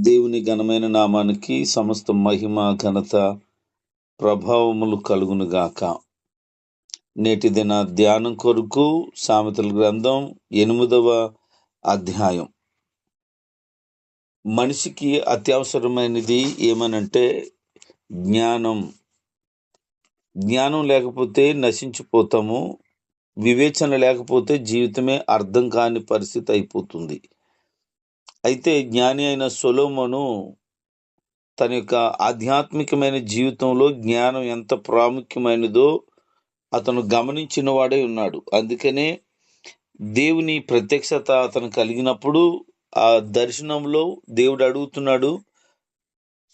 దేవుని ఘనమైన నామానికి సమస్త మహిమ ఘనత ప్రభావములు కలుగును గాక. నేటి దిన ధ్యానం కొరకు సామెతల గ్రంథం ఎనిమిదవ అధ్యాయం. మనిషికి అత్యవసరమైనది ఏమనంటే జ్ఞానం. జ్ఞానం లేకపోతే నశించిపోతాము. వివేచన లేకపోతే జీవితమే అర్థం కాని పరిస్థితి అయిపోతుంది. అయితే జ్ఞాని అయిన సొలోమను తన యొక్క ఆధ్యాత్మికమైన జీవితంలో జ్ఞానం ఎంత ప్రాముఖ్యమైనదో అతను గమనించిన వాడే ఉన్నాడు. అందుకనే దేవుని ప్రత్యక్షత అతను కలిగినప్పుడు ఆ దర్శనంలో దేవుడు అడుగుతున్నాడు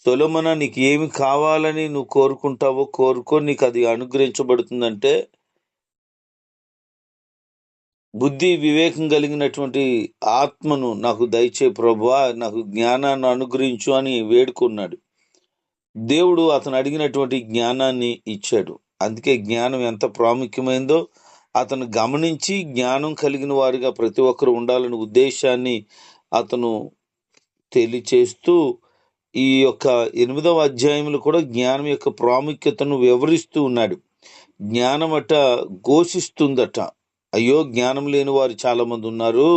సొలమన నీకు ఏమి కావాలని నువ్వు కోరుకుంటావో కోరుకో నీకు అది అనుగ్రహించబడుతుందంటే బుద్ధి వివేకం కలిగినటువంటి ఆత్మను నాకు దయచే ప్రభువా నాకు జ్ఞానాన్ని అనుగ్రహించు అని వేడుకున్నాడు. దేవుడు అతను అడిగినటువంటి జ్ఞానాన్ని ఇచ్చాడు. అందుకే జ్ఞానం ఎంత ప్రాముఖ్యమైందో అతను గమనించి జ్ఞానం కలిగిన వారిగా ప్రతి ఒక్కరు ఉండాలనే ఉద్దేశాన్ని అతను తెలియచేస్తూ ఈ యొక్క ఎనిమిదవ అధ్యాయంలో కూడా జ్ఞానం యొక్క ప్రాముఖ్యతను వివరిస్తూ ఉన్నాడు. జ్ఞానమట ఘోషిస్తుందట. అయ్యో జ్ఞానం లేని వారు చాలా మంది ఉన్నారు.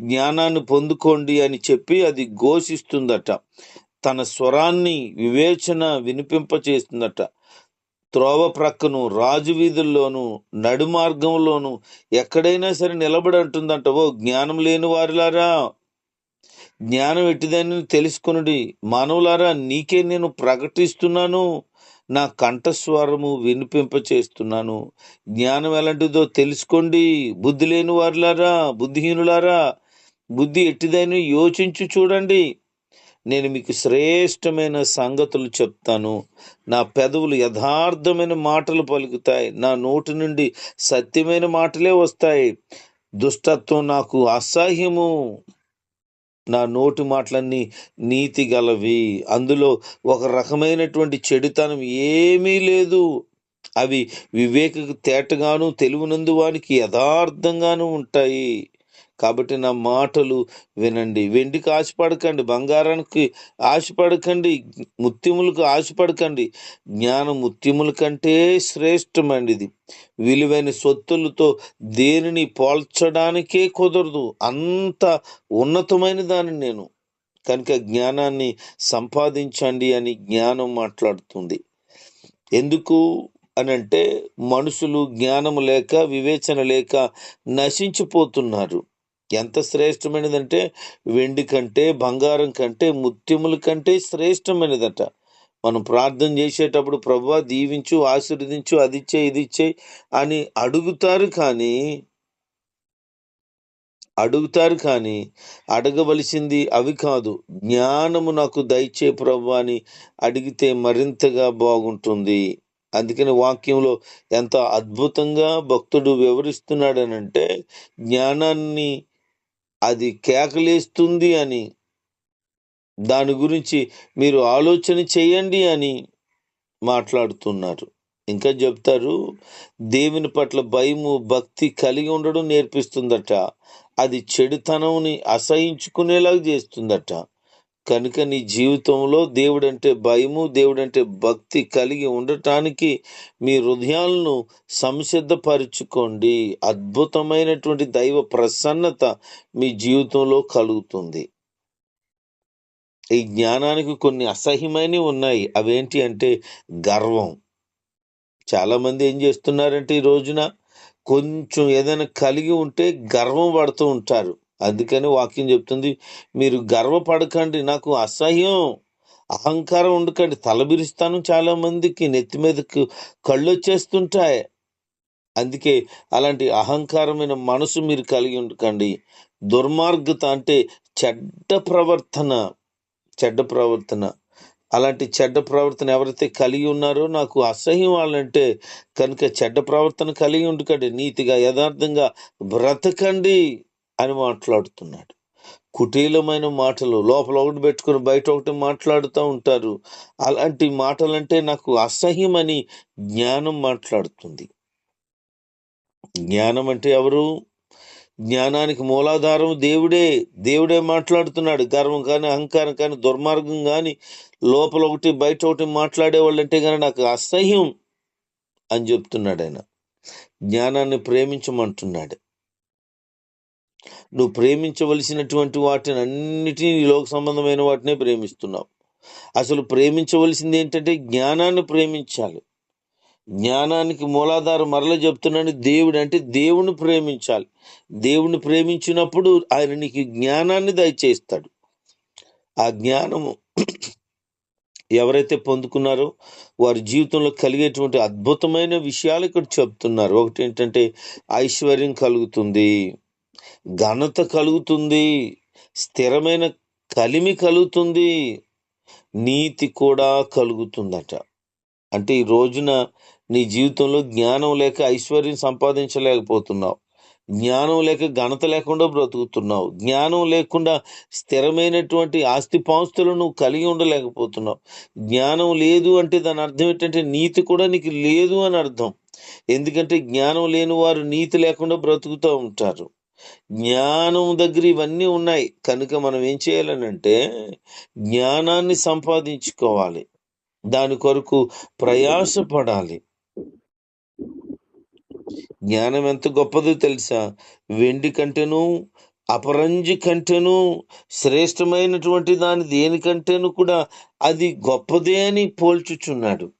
జ్ఞానాన్ని పొందుకోండి అని చెప్పి అది ఘోషిస్తుందట. తన స్వరాన్ని వివేచన వినిపింప చేస్తుందట త్రోవ ప్రక్కను రాజు వీధుల్లోను నడుమార్గంలోను ఎక్కడైనా సరే నిలబడి అంటుందంట ఓ జ్ఞానం లేని వారిలారా? జ్ఞానం ఎట్టిదని తెలుసుకునుడి? మానవులారా నీకే నేను ప్రకటిస్తున్నాను. నా కంఠస్వరము వినిపింప చేస్తున్నాను జ్ఞానం ఎలాంటిదో తెలుసుకోండి. బుద్ధి లేని వారులారా బుద్ధిహీనులారా బుద్ధి ఎట్టిదని యోచించి చూడండి. నేను మీకు శ్రేష్టమైన సంగతులు చెప్తాను. నా పెదవులు యథార్థమైన మాటలు పలుకుతాయి. నా నోటి నుండి సత్యమైన మాటలే వస్తాయి. దుష్టత్వం నాకు అసహ్యము. నా నోటి మాటలన్నీ నీతి గలవి అందులో ఒక రకమైనటువంటి చెడుతనం ఏమీ లేదు. అవి వివేకకు తేటగాను తెలివినందు వానికి యథార్థంగాను ఉంటాయి. కాబట్టి నా మాటలు వినండి. వెండికి ఆశపడకండి బంగారానికి ఆశపడకండి ముత్యములకు ఆశపడకండి. జ్ఞానం ముత్యముల కంటే శ్రేష్టమైనది విలువైన సొత్తులతో దేనిని పోల్చడానికే కుదరదు. అంత ఉన్నతమైన దాన్ని నేను. కనుక జ్ఞానాన్ని సంపాదించండి అని జ్ఞానం మాట్లాడుతుంది. ఎందుకు అని అంటే మనుషులు జ్ఞానము లేక వివేచన లేక నశించిపోతున్నారు. ఎంత శ్రేష్టమైనదంటే వెండి కంటే బంగారం కంటే ముత్యముల కంటే శ్రేష్టమైనదట. మనం ప్రార్థన చేసేటప్పుడు ప్రభు దీవించు ఆశీర్వదించు అది ఇచ్చే ఇది ఇచ్చే అని అడుగుతారు కానీ అడుగుతారు కానీ అడగవలసింది అవి కాదు. జ్ఞానము నాకు దయచే ప్రభు అని అడిగితే మరింతగా బాగుంటుంది. అందుకని వాక్యంలో ఎంత అద్భుతంగా భక్తుడు వివరిస్తున్నాడనంటే జ్ఞానాన్ని అది కేకలేస్తుంది అని. దాని గురించి మీరు ఆలోచన చేయండి అని మాట్లాడుతున్నారు. ఇంకా చెప్తారు దేవుని పట్ల భయము భక్తి కలిగి ఉండడం నేర్పిస్తుందట. అది చెడుతనంని అసహించుకునేలాగా చేస్తుందట. కనుక నీ జీవితంలో దేవుడంటే భయము దేవుడంటే భక్తి కలిగి ఉండటానికి మీ హృదయాలను సంసిద్ధపరుచుకోండి. అద్భుతమైనటువంటి దైవ ప్రసన్నత మీ జీవితంలో కలుగుతుంది. ఈ జ్ఞానానికి కొన్ని అసహ్యమైనవి ఉన్నాయి. అవేంటి అంటే గర్వం. చాలామంది ఏం చేస్తున్నారంటే ఈ రోజున కొంచెం ఏదైనా కలిగి ఉంటే గర్వం పడుతూ ఉంటారు. అందుకని వాక్యం చెప్తుంది మీరు గర్వపడకండి నాకు అసహ్యం అహంకారం ఉండకండి. తలబిరుస్తాను చాలా మందికి నెత్తి మీదకు కళ్ళు వచ్చేస్తుంటాయి అందుకే అలాంటి అహంకారమైన మనసు మీరు కలిగి ఉండకండి. దుర్మార్గత అంటే చెడ్డ ప్రవర్తన చెడ్డ ప్రవర్తన. అలాంటి చెడ్డ ప్రవర్తన ఎవరైతే కలిగి ఉన్నారో నాకు అసహ్యం వాళ్ళంటే కనుక చెడ్డ ప్రవర్తన కలిగి ఉండకండి. నీతిగా యథార్థంగా బ్రతకండి. అని మాట్లాడుతున్నాడు. కుటీలమైన మాటలు లోపల ఒకటి పెట్టుకుని బయట ఒకటి మాట్లాడుతూ ఉంటారు. అలాంటి మాటలంటే నాకు అసహ్యమని జ్ఞానం మాట్లాడుతుంది. జ్ఞానం అంటే ఎవరు? జ్ఞానానికి మూలాధారం దేవుడే. దేవుడే మాట్లాడుతున్నాడు. గర్వం కానీ అహంకారం కానీ దుర్మార్గం కానీ లోపల ఒకటి బయట ఒకటి మాట్లాడే వాళ్ళంటే కానీ నాకు అసహ్యం అని చెప్తున్నాడు ఆయన. జ్ఞానాన్ని ప్రేమించమంటున్నాడు. నువ్వు ప్రేమించవలసినటువంటి వాటిని అన్నిటినీ లోక సంబంధమైన వాటినే ప్రేమిస్తున్నావు. అసలు ప్రేమించవలసింది ఏంటంటే జ్ఞానాన్ని ప్రేమించాలి. జ్ఞానానికి మూలాధారం మరల చెప్తున్నాను దేవుడు అంటే దేవుని ప్రేమించాలి. దేవుని ప్రేమించినప్పుడు ఆయన నీకు జ్ఞానాన్ని దయచేస్తాడు. ఆ జ్ఞానము ఎవరైతే పొందుకున్నారో వారి జీవితంలో కలిగేటువంటి అద్భుతమైన విషయాలు ఇక్కడ చెప్తున్నారు. ఒకటి ఏంటంటే ఐశ్వర్యం కలుగుతుంది. ఘనత కలుగుతుంది స్థిరమైన కలిమి కలుగుతుంది నీతి కూడా కలుగుతుందట. అంటే ఈ రోజున నీ జీవితంలో జ్ఞానం లేక ఐశ్వర్యం సంపాదించలేకపోతున్నావు. జ్ఞానం లేక ఘనత లేకుండా బ్రతుకుతున్నావు. జ్ఞానం లేకుండా స్థిరమైనటువంటి ఆస్తి పాస్తులు నువ్వు కలిగి ఉండలేకపోతున్నావు. జ్ఞానం లేదు అంటే దాని అర్థం ఏంటంటే నీతి కూడా నీకు లేదు అని అర్థం. ఎందుకంటే జ్ఞానం లేని వారు నీతి లేకుండా బ్రతుకుతూ ఉంటారు. జ్ఞానం దగ్గర ఇవన్నీ ఉన్నాయి. కనుక మనం ఏం చేయాలనంటే జ్ఞానాన్ని సంపాదించుకోవాలి. దాని కొరకు ప్రయాసపడాలి. జ్ఞానం ఎంత గొప్పదో తెలుసా? వెండి కంటేను అపరంజి కంటేను శ్రేష్టమైనటువంటి దాని దేనికంటేను కూడా అది గొప్పదే అని పోల్చుచున్నాడు.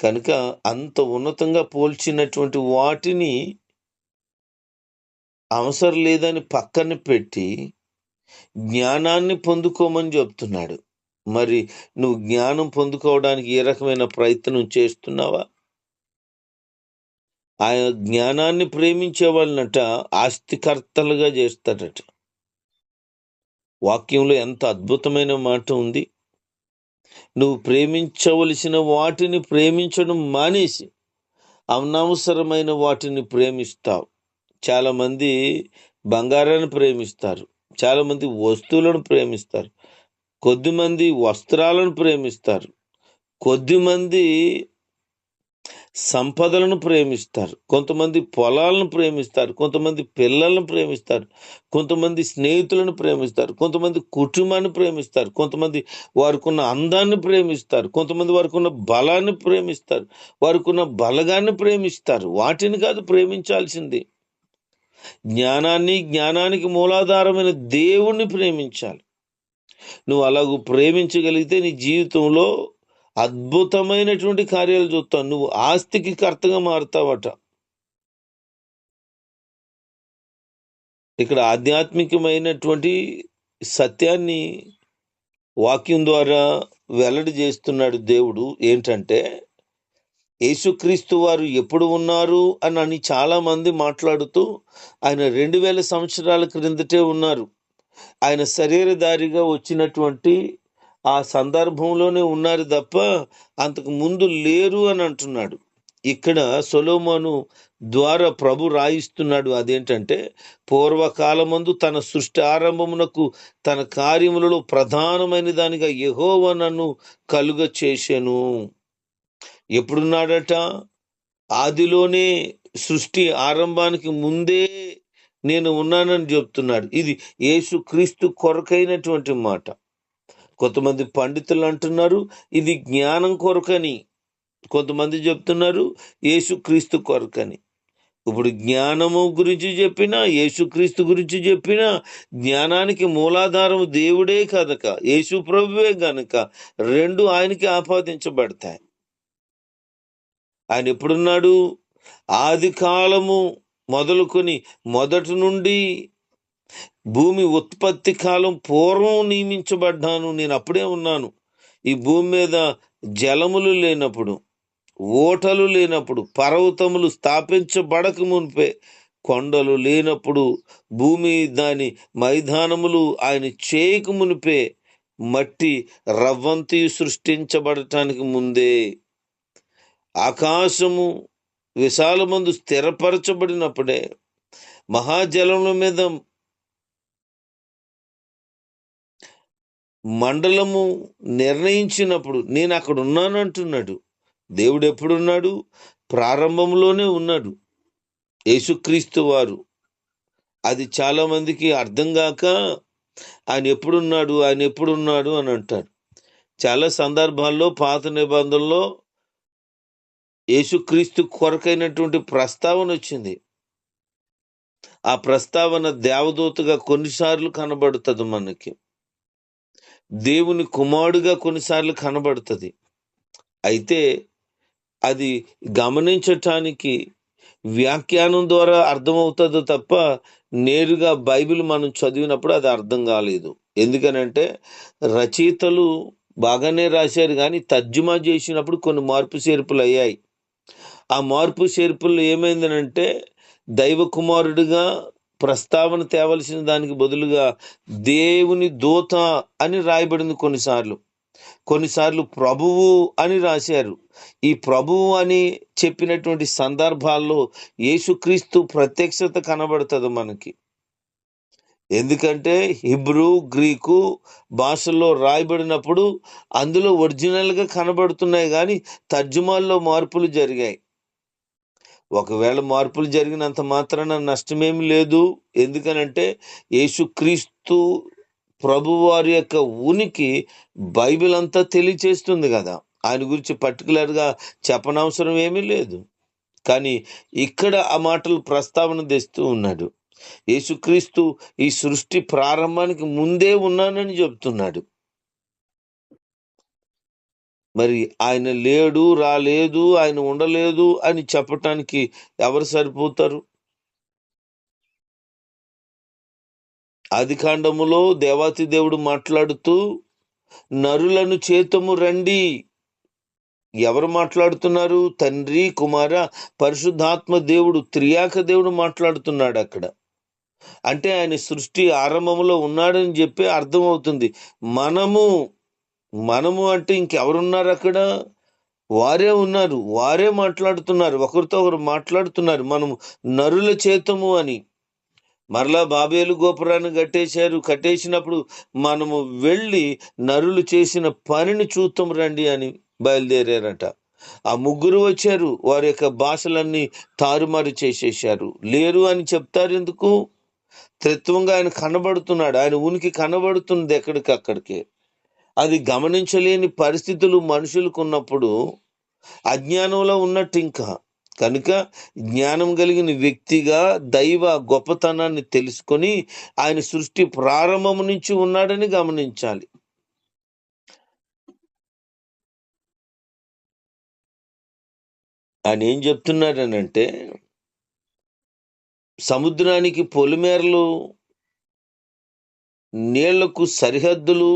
కనుక అంత ఉన్నతంగా పోల్చినటువంటి వాటిని అవసరం లేదని పక్కన పెట్టి జ్ఞానాన్ని పొందుకోమని చెప్తున్నాడు. మరి నువ్వు జ్ఞానం పొందుకోవడానికి ఏ రకమైన ప్రయత్నం చేస్తున్నావా? ఆయన జ్ఞానాన్ని ప్రేమించే వాళ్ళనట ఆస్తికర్తలుగా చేస్తాడట. వాక్యంలో ఎంత అద్భుతమైన మాట ఉంది. నువ్వు ప్రేమించవలసిన వాటిని ప్రేమించడం మానేసి అనవసరమైన వాటిని ప్రేమిస్తావు. చాలామంది బంగారాన్ని ప్రేమిస్తారు. చాలామంది వస్తువులను ప్రేమిస్తారు. కొద్దిమంది వస్త్రాలను ప్రేమిస్తారు. కొద్దిమంది సంపదలను ప్రేమిస్తారు. కొంతమంది పొలాలను ప్రేమిస్తారు. కొంతమంది పిల్లలను ప్రేమిస్తారు. కొంతమంది స్నేహితులను ప్రేమిస్తారు. కొంతమంది కుటుంబాన్ని ప్రేమిస్తారు. కొంతమంది వారికి ఉన్న అందాన్ని ప్రేమిస్తారు. కొంతమంది వారికి ఉన్న బలాన్ని ప్రేమిస్తారు. వారికి ఉన్న బలగాన్ని ప్రేమిస్తారు. వాటిని కాదు ప్రేమించాల్సింది. జ్ఞానాన్ని జ్ఞానానికి మూలాధారమైన దేవుణ్ణి ప్రేమించాలి. నువ్వు అలాగూ ప్రేమించగలిగితే నీ జీవితంలో అద్భుతమైనటువంటి కార్యాలు చూస్తావు. నువ్వు ఆస్తికి కర్తగా మారుతావట. ఇక్కడ ఆధ్యాత్మికమైనటువంటి సత్యాన్ని వాక్యం ద్వారా వెల్లడి చేస్తున్నాడు దేవుడు. ఏంటంటే యేసుక్రీస్తు వారు ఎప్పుడు ఉన్నారు అని అని చాలామంది మాట్లాడుతూ ఆయన రెండు వేల సంవత్సరాల క్రిందటే ఉన్నారు. ఆయన శరీరధారిగా వచ్చినటువంటి ఆ సందర్భంలోనే ఉన్నారు తప్ప అంతకు ముందు లేరు అని అంటున్నాడు. ఇక్కడ సొలోమోను ద్వారా ప్రభు రాయిస్తున్నాడు అదేంటంటే పూర్వకాలమందు తన సృష్టి ఆరంభమునకు తన కార్యములలో ప్రధానమైన దానిగా యహోవ నన్ను కలుగ చేశాను ఎప్పుడున్నాడట? ఆదిలోనే సృష్టి ఆరంభానికి ముందే నేను ఉన్నానని చెప్తున్నాడు. ఇది యేసు క్రీస్తు కొరకైనటువంటి మాట. కొంతమంది పండితులు అంటున్నారు ఇది జ్ఞానం కొరకని. కొంతమంది చెప్తున్నారు యేసుక్రీస్తు కొరకని. ఇప్పుడు జ్ఞానము గురించి చెప్పినా యేసుక్రీస్తు గురించి చెప్పినా జ్ఞానానికి మూలాధారం దేవుడే కనుక యేసు ప్రభువే గనుక రెండు ఆయనకి ఆపాదించబడతాయి. ఆయన ఎప్పుడున్నాడు? ఆది కాలము మొదలుకొని మొదటి నుండి భూమి ఉత్పత్తి కాలం పూర్వం నియమించబడ్డాను. నేను అప్పుడే ఉన్నాను. ఈ భూమి మీద జలములు లేనప్పుడు ఓటలు లేనప్పుడు పర్వతములు స్థాపించబడక మునిపే కొండలు లేనప్పుడు భూమి దాని మైదానములు ఆయన చేయక మునిపే మట్టి రవ్వంతి సృష్టించబడటానికి ముందే ఆకాశము విశాలమందు స్థిరపరచబడినప్పుడే మహాజలముల మీద మండలము నిర్ణయించినప్పుడు నేను అక్కడ ఉన్నాను అంటున్నాడు దేవుడు ఎప్పుడున్నాడు? ప్రారంభంలోనే ఉన్నాడు. యేసుక్రీస్తు వారు. అది చాలామందికి అర్థం కాక ఆయన ఎప్పుడున్నాడు? ఆయన ఎప్పుడున్నాడు? అని అంటారు చాలా సందర్భాల్లో పాత నిబంధనలో యేసుక్రీస్తు కొరకైనటువంటి ప్రస్తావన వచ్చింది. ఆ ప్రస్తావన దేవదూతగా కొన్నిసార్లు కనబడుతుంది మనకి. దేవుని కుమారుడుగా కొన్నిసార్లు కనబడుతుంది. అయితే అది గమనించటానికి వ్యాఖ్యానం ద్వారా అర్థమవుతుందో తప్ప నేరుగా బైబిల్ మనం చదివినప్పుడు అది అర్థం కాలేదు. ఎందుకనంటే రచయితలు బాగానే రాశారు కానీ తర్జుమా చేసినప్పుడు కొన్ని మార్పు చేర్పులు అయ్యాయి ఆ మార్పు చేర్పుల్లో ఏమైందనంటే దైవ కుమారుడిగా ప్రస్తావన తేవలసిన దానికి బదులుగా దేవుని దూత అని రాయబడింది కొన్నిసార్లు. కొన్నిసార్లు ప్రభువు అని రాశారు. ఈ ప్రభువు అని చెప్పినటువంటి సందర్భాల్లో యేసుక్రీస్తు ప్రత్యక్షత కనబడుతుంది మనకి. ఎందుకంటే హిబ్రూ గ్రీకు భాషల్లో రాయబడినప్పుడు అందులో ఒరిజినల్గా కనబడుతున్నాయి కానీ తర్జుమాల్లో మార్పులు జరిగాయి. ఒకవేళ మార్పులు జరిగినంత మాత్రాన నష్టమేమి లేదు. ఎందుకనంటే యేసుక్రీస్తు ప్రభువారి యొక్క ఉనికి బైబిల్ అంతా తెలియచేస్తుంది కదా. ఆయన గురించి పర్టికులర్గా చెప్పనవసరం ఏమీ లేదు. కానీ ఇక్కడ ఆ మాటలు ప్రస్తావన తెస్తూ ఉన్నాడు. యేసుక్రీస్తు ఈ సృష్టి ప్రారంభానికి ముందే ఉన్నానని చెప్తున్నాడు. మరి ఆయన లేడు రాలేదు ఆయన ఉండలేదు అని చెప్పటానికి ఎవరు సరిపోతారు? ఆదికాండములో దేవాతి దేవుడు మాట్లాడుతూ నరులను చేతము రండి. ఎవరు మాట్లాడుతున్నారు? తండ్రి కుమార పరిశుద్ధాత్మ దేవుడు త్రియాక దేవుడు మాట్లాడుతున్నాడు అక్కడ. అంటే ఆయన సృష్టి ఆరంభంలో ఉన్నాడని చెప్పి అర్థమవుతుంది. మనము మనము అంటే ఇంకెవరున్నారు అక్కడ? వారే ఉన్నారు. వారే మాట్లాడుతున్నారు. ఒకరితో ఒకరు మాట్లాడుతున్నారు. మనము నరుల చేతము అని. మరలా బాబేలు గోపురాన్ని కట్టేశారు. కట్టేసినప్పుడు మనము వెళ్ళి నరులు చేసిన పనిని చూద్దాం రండి అని బయలుదేరారట. ఆ ముగ్గురు వచ్చారు. వారి యొక్క భాషలన్నీ తారుమారు చేసేసారు లేరు అని చెప్తారు ఎందుకు? త్రిత్వంగా ఆయన కనబడుతున్నాడు. ఆయన ఉనికి కనబడుతుంది ఎక్కడికక్కడికి. అది గమనించలేని పరిస్థితులు మనుషులకు ఉన్నప్పుడు అజ్ఞానంలో ఉన్నట్టు ఇంకా కనుక జ్ఞానం కలిగిన వ్యక్తిగా దైవ గొప్పతనాన్ని తెలుసుకొని ఆయన సృష్టి ప్రారంభం నుంచి ఉన్నాడని గమనించాలి. ఆయన ఏం చెప్తున్నాడనంటే సముద్రానికి పొలిమేరలు నీళ్ళకు సరిహద్దులు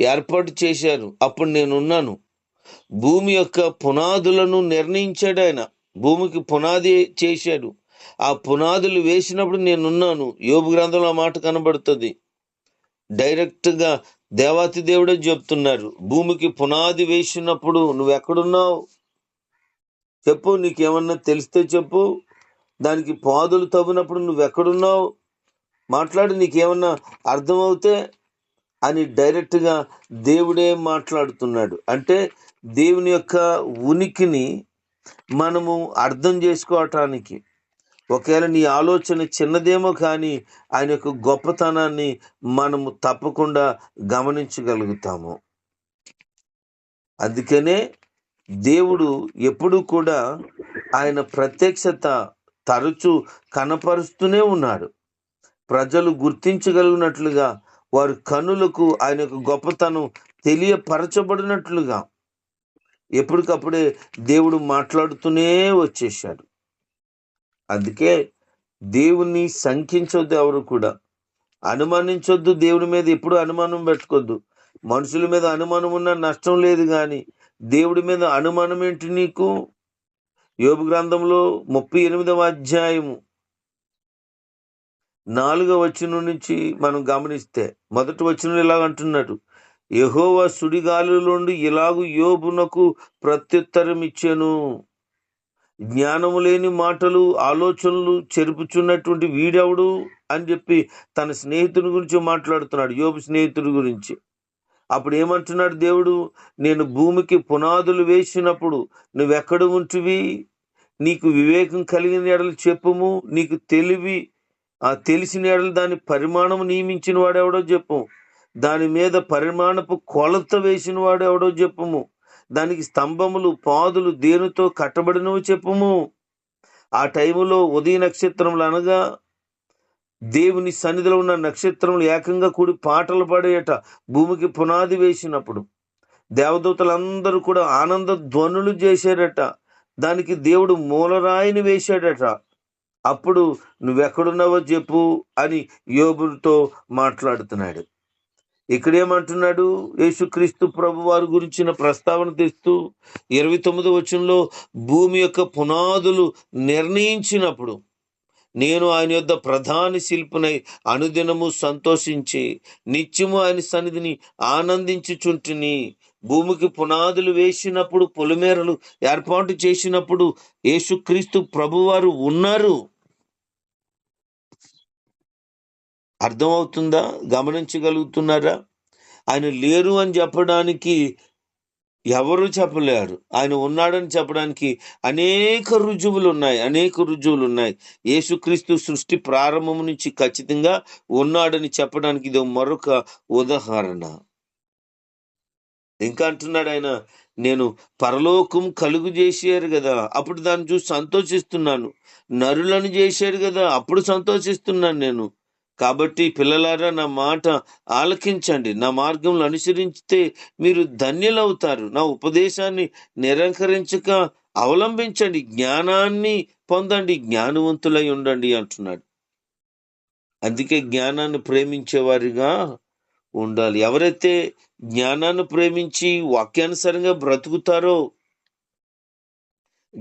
ఏర్పాటు చేశారు. అప్పుడు నేనున్నాను. భూమి యొక్క పునాదులను నిర్ణయించాడు ఆయన. భూమికి పునాది చేశాడు. ఆ పునాదులు వేసినప్పుడు నేనున్నాను. యోగు గ్రంథంలో ఆ మాట కనబడుతుంది. డైరెక్ట్గా దేవాతి దేవుడే చెప్తున్నారు. భూమికి పునాది వేసినప్పుడు నువ్వు ఎక్కడున్నావు చెప్పు నీకేమన్నా తెలిస్తే చెప్పు. దానికి పాదులు తవ్వినప్పుడు నువ్వు ఎక్కడున్నావు మాట్లాడి నీకేమన్నా అర్థమవుతే అని డైరెక్ట్గా దేవుడే మాట్లాడుతున్నాడు. అంటే దేవుని యొక్క ఉనికిని మనము అర్థం చేసుకోవటానికి ఒకవేళ నీ ఆలోచన చిన్నదేమో కానీ ఆయన యొక్క గొప్పతనాన్ని మనము తప్పకుండా గమనించగలుగుతాము. అందుకనే దేవుడు ఎప్పుడు కూడా ఆయన ప్రత్యక్షత తరచూ కనపరుస్తూనే ఉన్నాడు. ప్రజలు గుర్తించగలిగినట్లుగా వారి కనులకు ఆయన యొక్క గొప్పతనం తెలియపరచబడినట్లుగా ఎప్పటికప్పుడే దేవుడు మాట్లాడుతూనే వచ్చేసాడు అందుకే దేవుణ్ణి శంకించొద్దు ఎవరు కూడా. అనుమానించొద్దు దేవుడి మీద ఎప్పుడు అనుమానం పెట్టుకోద్దు. మనుషుల మీద అనుమానం ఉన్నా నష్టం లేదు కానీ దేవుడి మీద అనుమానం ఏంటి నీకు? యోగ గ్రంథంలో ముప్పై ఎనిమిదవ అధ్యాయము. నాలుగవ వచనం నుంచి మనం గమనిస్తే మొదటి వచనం ఇలాగ అంటున్నాడు యహోవా సుడిగాలులోండి ఇలాగు యోబునకు ప్రత్యుత్తరం ఇచ్చాను. జ్ఞానము లేని మాటలు ఆలోచనలు చెరుపుచున్నటువంటి వీడెవడు అని చెప్పి తన స్నేహితుడి గురించి మాట్లాడుతున్నాడు యోబు స్నేహితుడి గురించి. అప్పుడు ఏమంటున్నాడు దేవుడు నేను భూమికి పునాదులు వేసినప్పుడు నువ్వెక్కడ ఉంటువి? నీకు వివేకం కలిగిన ఎడలు చెప్పుము నీకు తెలివి ఆ తెలిసిన ఎడలు దాని పరిమాణం నియమించిన వాడెవడో చెప్పు. దాని మీద పరిమాణపు కొలత వేసిన వాడెవడో చెప్పుము. దానికి స్తంభములు పాదులు దేనితో కట్టబడినవి చెప్పుము. ఆ టైములో ఉదయ నక్షత్రములు అనగా దేవుని సన్నిధిలో ఉన్న నక్షత్రములు ఏకంగా కూడి పాటలు పాడేయట భూమికి పునాది వేసినప్పుడు. దేవదూతలందరూ కూడా ఆనంద ధ్వనులు చేశారట దానికి దేవుడు మూలరాయిని వేశాడట. అప్పుడు నువ్వెక్కడున్నావో చెప్పు అని యోబుతో మాట్లాడుతున్నాడు. ఇక్కడేమంటున్నాడు? యేసుక్రీస్తు ప్రభు వారి గురించిన ప్రస్తావన తెస్తూ ఇరవై తొమ్మిది వచనంలో భూమి యొక్క పునాదులు నిర్ణయించినప్పుడు నేను ఆయన యొద్ద ప్రధాన శిల్పునై అనుదినము సంతోషించి నిత్యము ఆయన సన్నిధిని ఆనందించుచుంటిని. భూమికి పునాదులు వేసినప్పుడు పొలిమేరలు ఏర్పాటు చేసినప్పుడు యేసుక్రీస్తు ప్రభువారు ఉన్నారు. అర్థమవుతుందా? గమనించగలుగుతున్నారా? ఆయన లేరు అని చెప్పడానికి ఎవరు చెప్పలేరు. ఆయన ఉన్నాడని చెప్పడానికి అనేక రుజువులు ఉన్నాయి అనేక రుజువులు ఉన్నాయి యేసుక్రీస్తు సృష్టి ప్రారంభం నుంచి ఖచ్చితంగా ఉన్నాడని చెప్పడానికి ఇది మరొక ఉదాహరణ. ఇంకా అంటున్నాడు ఆయన నేను పరలోకం కలుగు చేశారు కదా అప్పుడు దాన్ని చూసి సంతోషిస్తున్నాను. నరులను చేశారు కదా అప్పుడు సంతోషిస్తున్నాను నేను. కాబట్టి పిల్లలారా నా మాట ఆలకించండి. నా మార్గంలో అనుసరించితే మీరు ధన్యులవుతారు. నా ఉపదేశాన్ని నిరంకరించక అవలంబించండి. జ్ఞానాన్ని పొందండి. జ్ఞానవంతులై ఉండండి అంటున్నాడు. అందుకే జ్ఞానాన్ని ప్రేమించేవారిగా ఉండాలి. ఎవరైతే జ్ఞానాన్ని ప్రేమించి వాక్యానుసారంగా బ్రతుకుతారో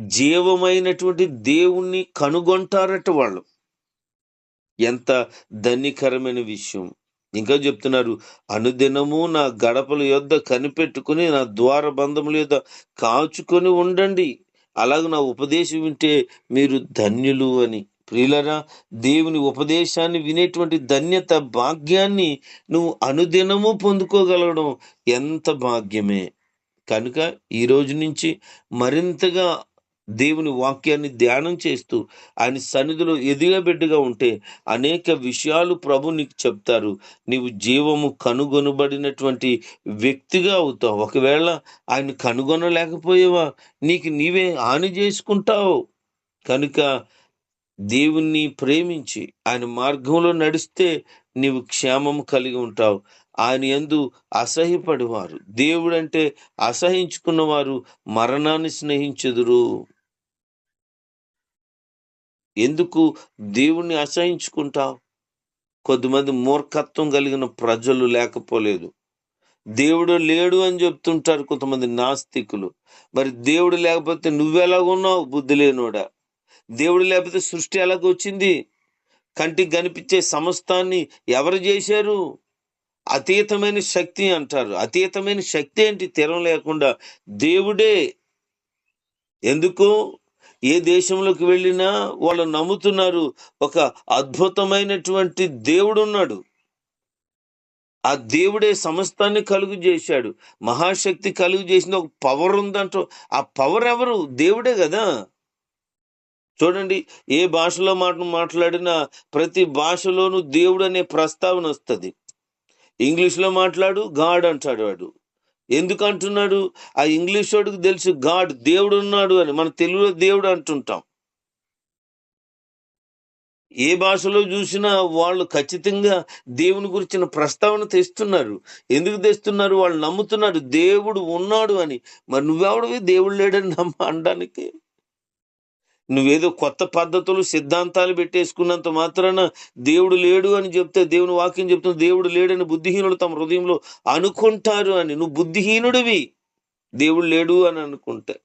జీవమైనటువంటి దేవుణ్ణి కనుగొంటారట వాళ్ళు. ఎంత ధన్యకరమైన విషయం. ఇంకా చెప్తున్నారు అనుదినము నా గడపల యొద్ద కనిపెట్టుకుని నా ద్వార బంధముల యొద్ద కాచుకొని ఉండండి. అలాగే నా ఉపదేశం వింటే మీరు ధన్యులు అని. ప్రియులరా దేవుని ఉపదేశాన్ని వినేటువంటి ధన్యత భాగ్యాన్ని నువ్వు అనుదినము పొందుకోగలగడం ఎంత భాగ్యమే. కనుక ఈ రోజు నుంచి మరింతగా దేవుని వాక్యాన్ని ధ్యానం చేస్తూ ఆయన సన్నిధిలో ఎదిగబిడ్డగా ఉంటే అనేక విషయాలు ప్రభు నీకు చెప్తారు. నీవు జీవము కనుగొనబడినటువంటి వ్యక్తిగా అవుతావు. ఒకవేళ ఆయన కనుగొనలేకపోయేవా? నీకు నీవే హాని చేసుకుంటావు. కనుక దేవుణ్ణి ప్రేమించి ఆయన మార్గంలో నడిస్తే నీవు క్షేమము కలిగి ఉంటావు. ఆయన ఎందు అసహ్యపడేవారు. దేవుడంటే అసహించుకున్నవారు మరణాన్ని స్నేహించదురు. ఎందుకు దేవుణ్ణి అసహించుకుంటావు? కొద్దిమంది మూర్ఖత్వం కలిగిన ప్రజలు లేకపోలేదు. దేవుడు లేడు అని చెప్తుంటారు కొంతమంది నాస్తికులు. మరి దేవుడు లేకపోతే నువ్వెలా ఉన్నావు బుద్ధి లేనోడా? దేవుడు లేకపోతే సృష్టి ఎలాగొచ్చింది కంటికి కనిపించే సమస్తాన్ని ఎవరు చేశారు? అతీతమైన శక్తి అంటారు. అతీతమైన శక్తి ఏంటి? తీరం లేకుండా. దేవుడే. ఎందుకు? ఏ దేశంలోకి వెళ్ళినా వాళ్ళు నమ్ముతున్నారు. ఒక అద్భుతమైనటువంటి దేవుడు ఉన్నాడు. ఆ దేవుడే సమస్తాన్ని కలుగు చేశాడు. మహాశక్తి కలుగు చేసిన ఒక పవర్ ఉందంటూ ఆ పవర్ ఎవరు? దేవుడే కదా. చూడండి ఏ భాషలో మాట మాట్లాడినా ప్రతి భాషలోనూ దేవుడు అనే ప్రస్తావన వస్తుంది. ఇంగ్లీష్లో మాట్లాడు గాడ్ అంటాడు వాడు. ఎందుకు అంటున్నాడు ఆ ఇంగ్లీష్ వాడికి తెలుసు గాడ్ దేవుడు ఉన్నాడు అని. మన తెలుగులో దేవుడు అంటుంటాం. ఏ భాషలో చూసినా వాళ్ళు ఖచ్చితంగా దేవుని గురించిన ప్రస్తావన తెస్తున్నారు. ఎందుకు తెస్తున్నారు? వాళ్ళు నమ్ముతున్నారు దేవుడు ఉన్నాడు అని. మరి నువ్వెవడవి? దేవుడు లేడని నమ్మ అనడానికి. నువ్వేదో కొత్త పద్ధతులు సిద్ధాంతాలు పెట్టేసుకున్నంత మాత్రాన దేవుడు లేడు అని చెప్తే దేవుని వాక్యం చెప్తుంది దేవుడు లేడని బుద్ధిహీనుడు తమ హృదయంలో అనుకుంటారు అని. నువ్వు బుద్ధిహీనుడివి. దేవుడు లేడు అని అనుకుంటే.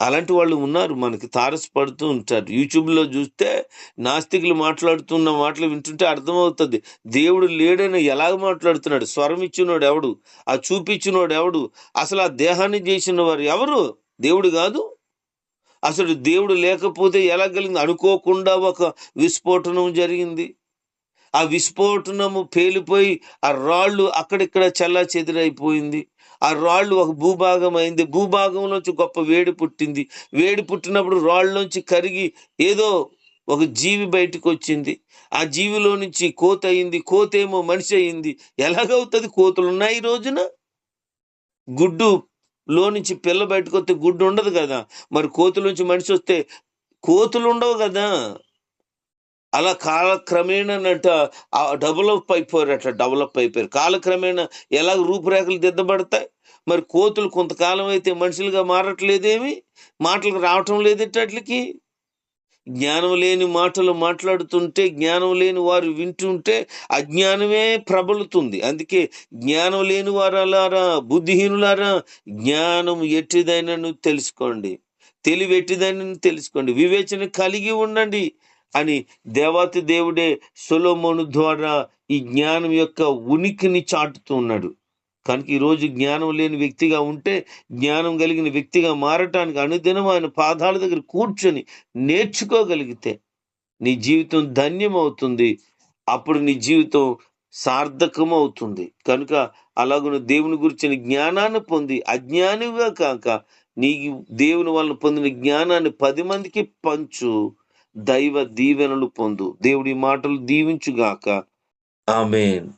అలాంటి వాళ్ళు ఉన్నారు. మనకి తారసపడుతూ ఉంటారు. యూట్యూబ్లో చూస్తే నాస్తికులు మాట్లాడుతున్న మాటలు వింటుంటే అర్థమవుతుంది. దేవుడు లేడని ఎలాగ మాట్లాడుతున్నాడు? స్వరం ఇచ్చినోడు ఎవడు ఆ చూపించినోడు ఎవడు అసలు ఆ దేహాన్ని చేసిన వారు ఎవరు? దేవుడు కాదు. అసలు దేవుడు లేకపోతే ఎలా కలిగింది అనుకోకుండా ఒక విస్ఫోటనం జరిగింది. ఆ విస్ఫోటనము పేలిపోయి ఆ రాళ్ళు అక్కడిక్కడ చల్లా చెదిరైపోయింది. ఆ రాళ్ళు ఒక భూభాగం అయింది. భూభాగంలోంచి గొప్ప వేడి పుట్టింది. వేడి పుట్టినప్పుడు రాళ్ళలోంచి కరిగి ఏదో ఒక జీవి బయటకు వచ్చింది. ఆ జీవిలో నుంచి కోత అయింది. కోత ఏమో మనిషి అయింది. ఎలాగవుతుంది? కోతులు ఉన్నాయి ఈ రోజున? గుడ్డు లో నుంచి పిల్ల బయటకు వస్తే గుడ్డు ఉండదు కదా. మరి కోతుల నుంచి మనిషి వస్తే కోతులు ఉండవు కదా. అలా కాలక్రమేణనట డెవలప్ అయిపోయారు అట్లా డెవలప్ అయిపోయారు కాలక్రమేణా ఎలా రూపురేఖలు దిద్దబడతాయి? మరి కోతులు కొంతకాలం అయితే మనుషులుగా మారట్లేదేమి? మాటలకు రావటం లేదేటట్లకి జ్ఞానం లేని మాటలు మాట్లాడుతుంటే జ్ఞానం లేని వారు వింటుంటే అజ్ఞానమే ప్రబలుతుంది. అందుకే జ్ఞానం లేని వారలారా బుద్ధిహీనులారా జ్ఞానం ఎట్టిదైనను తెలుసుకోండి. తెలివి ఎట్టిదైనను తెలుసుకోండి. వివేచన కలిగి ఉండండి అని దేవాతి దేవుడే సొలోమోను ద్వారా ఈ జ్ఞానం యొక్క ఉనికిని చాటుతున్నాడు కనుక ఈరోజు జ్ఞానం లేని వ్యక్తిగా ఉంటే జ్ఞానం కలిగిన వ్యక్తిగా మారటానికి అనుదినం ఆయన పాదాల దగ్గర కూర్చొని నేర్చుకోగలిగితే నీ జీవితం ధన్యం అవుతుంది అప్పుడు నీ జీవితం సార్థకం అవుతుంది కనుక అలాగున దేవుని గురించిన జ్ఞానాన్ని పొంది అజ్ఞానిగా కాక నీ దేవుని వలన పొందిన జ్ఞానాన్ని పది మందికి పంచు దైవ దీవెనలు పొందు. దేవుడి మాటలు దీవించుగాక. ఆమెన్.